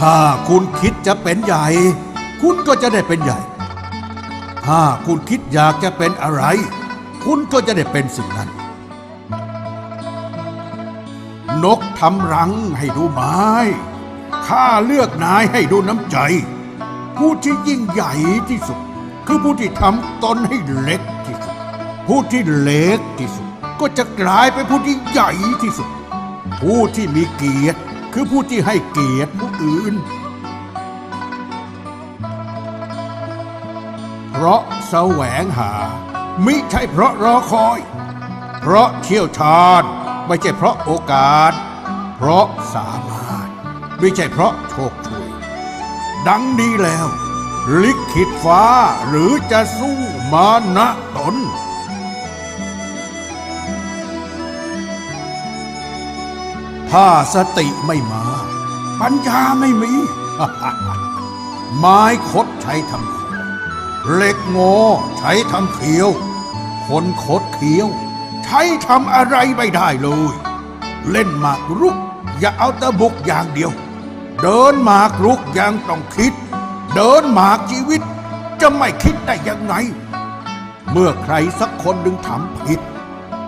ถ้าคุณคิดจะเป็นใหญ่ คุณก็จะได้เป็นใหญ่ ถ้าคุณคิดอยากจะเป็นอะไร คุณก็จะได้เป็นสิ่งนั้น นกทำรังให้ดูไม้ ข้าเลือกนายให้ดูน้ำใจ ผู้ที่ยิ่งใหญ่ที่สุด คือผู้ที่ทำตนให้เล็กที่สุด ผู้ที่เล็กที่สุด ก็จะกลายเป็นผู้ที่ใหญ่ที่สุด ผู้ที่มีเกียรติ คือผู้ที่ให้เกียรติผู้อื่น เพราะแสวงหา มิใช่เพราะรอคอย เพราะเชี่ยวชาญไม่ใช่เพราะโอกาส เพราะสามารถ ไม่ใช่เพราะโชคช่วย ดังนี้แล้ว ลิขิตฟ้าหรือจะสู้มานะตน ถ้าสติไม่มา ปัญญาไม่มี ไม้คดใช้ทำขอเหล็กงอใช้ทำเขียว คนคดเขียว ใช้ทำอะไรไม่ได้เลย เล่นหมากรุก อย่าเอาตะบุกอย่างเดียว เดินหมากรุกยังต้องคิด เดินหมากชีวิต จะไม่คิดได้ยังไง เมื่อใครสักคนหนึ่งทำผิด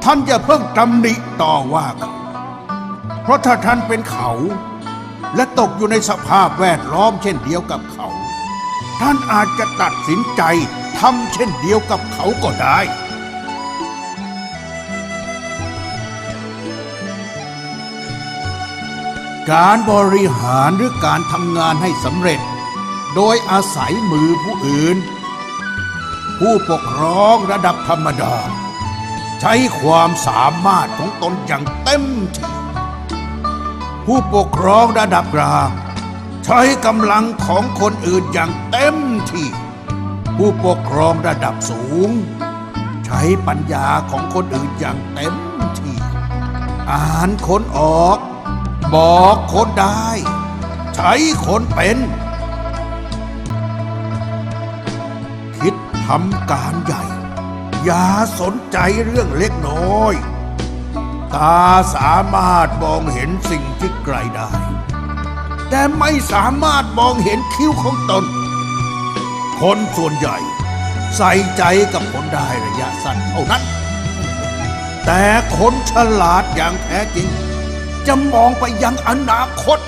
ท่านอย่าเพิ่งตำหนิต่อว่าเขา เพราะถ้าท่านเป็นเขา และตกอยู่ในสภาพแวดล้อมเช่นเดียวกับเขา ท่านอาจจะตัดสินใจทำเช่นเดียวกับเขาก็ได้ การบริหารหรือการทำงานให้สำเร็จ โดยอาศัยมือผู้อื่น ผู้ปกครองระดับธรรมดา ใช้ความสามารถของตนอย่างเต็มที่ ผู้ปกครองระดับกลางใช้กำลังของคนอื่นอย่างเต็มที่ ผู้ปกครองระดับสูง ใช้ปัญญาของคนอื่นอย่างเต็มที่ อ่านคนออก บอกคนได้ ใช้คนเป็น คิดทำการใหญ่ อย่าสนใจเรื่องเล็กน้อย ตาสามารถมองเห็นสิ่งที่ไกลได้ แต่ไม่สามารถมองเห็นคิ้วของตน คนส่วนใหญ่ ใส่ใจกับผลได้ระยะสั้นเท่านั้น แต่คนฉลาดอย่างแท้จริง จะมองไปยังอนาคต